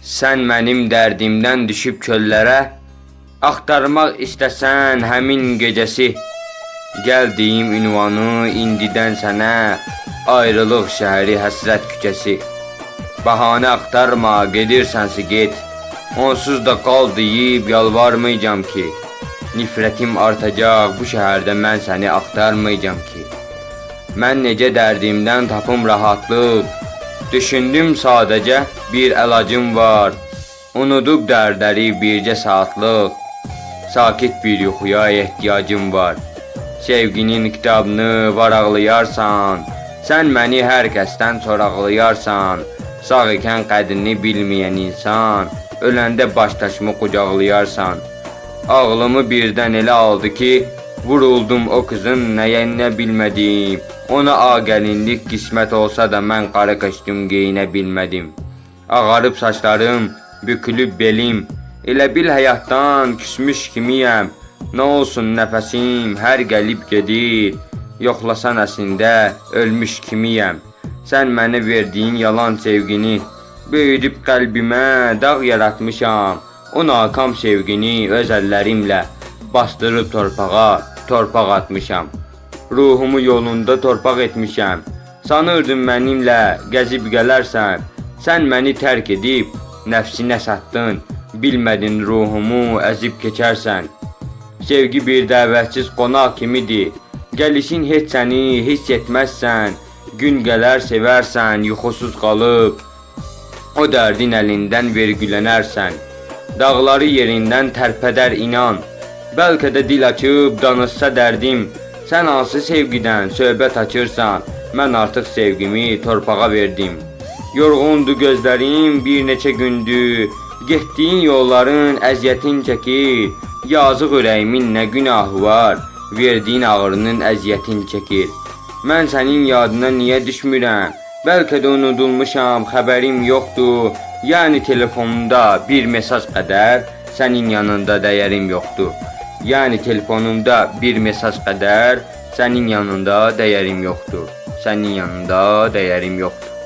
Sən mənim dərdimdən düşüb çöllərə, axtarmaq istəsən həmin gecəsi, gəldiyim ünvanı indidən sənə, ayrılıq şəhəri həsrət küçəsi. Bahanə axtarma, gedirsənsə get. Onsuz da qal deyib yalvarmayacam ki. Nifrətim artacaq bu şəhərdə mən səni axtarmayacam ki. Mən necə dərdimdən tapım rahatlıq. Düşündüm sadəcə bir əlacım var. Unudub dərdləri bircə saatlıq. Sakit bir yuxuya ehtiyacım var. Sevginin kitabını varaqlayarsan, sən məni hər kəsdən soraqlayarsan. Sağ ikən qədrini bilməyən insan, öləndə başdaşımı qucaqlayarsan. Ağlımı birdən elə aldı ki, vuruldum o qızın nəyəninə bilmədim. Ona ağəlinlik qismət olsa da mən qara kostyum geyinə bilmədim. Ağarıb saçlarım, bükülüb belim. Elə bil həyatdan küsmüş kimiyəm. Nə olsun nəfəsim hər gəlib gedir. Yoxlasan əslində ölmüş kimiyəm. Sən mənə verdiyin yalan sevgini böyüdüb qəlbimə dağ yaratmışam. O nakam sevgini öz əllərimlə bastırıb torpağa, torpaq atmışam. Ruhumu yolunda torpaq etmişəm. Sanırdım mənimlə gəzib gələrsən. Sən məni tərk edib nəfsinə satdın. Bilmədin ruhumu əzib keçərsən. Sevgi bir dəvətsiz qonaq kimidir. Gəlişin heç səni hiss etməzsən. Gün gələr sevərsən yuxusuz qalıb. O dərdin əlindən vergülənərsən. Dağları yerindən tərpədər inan. Bəlkə də dil açıb danışsa dərdim. Sən hansı sevgidən söhbət açırsan? Mən artıq sevgimi torpağa verdim. Yorğundu gözlərim bir neçə gündür. Getdiyin yolların əziyyətin çəkir. Yazıq ürəyimin nə günahı var? Verdiyin ağrının əziyyətin çəkir. Mən sənin yadına niyə düşmürəm? Bəlkə də unudulmuşam, xəbərim yoxdur. Yəni telefonumda bir mesaj qədər sənin yanında dəyərim yoxdur. Yəni telefonumda bir mesaj qədər sənin yanında dəyərim yoxdur. Sənin yanında dəyərim yoxdur.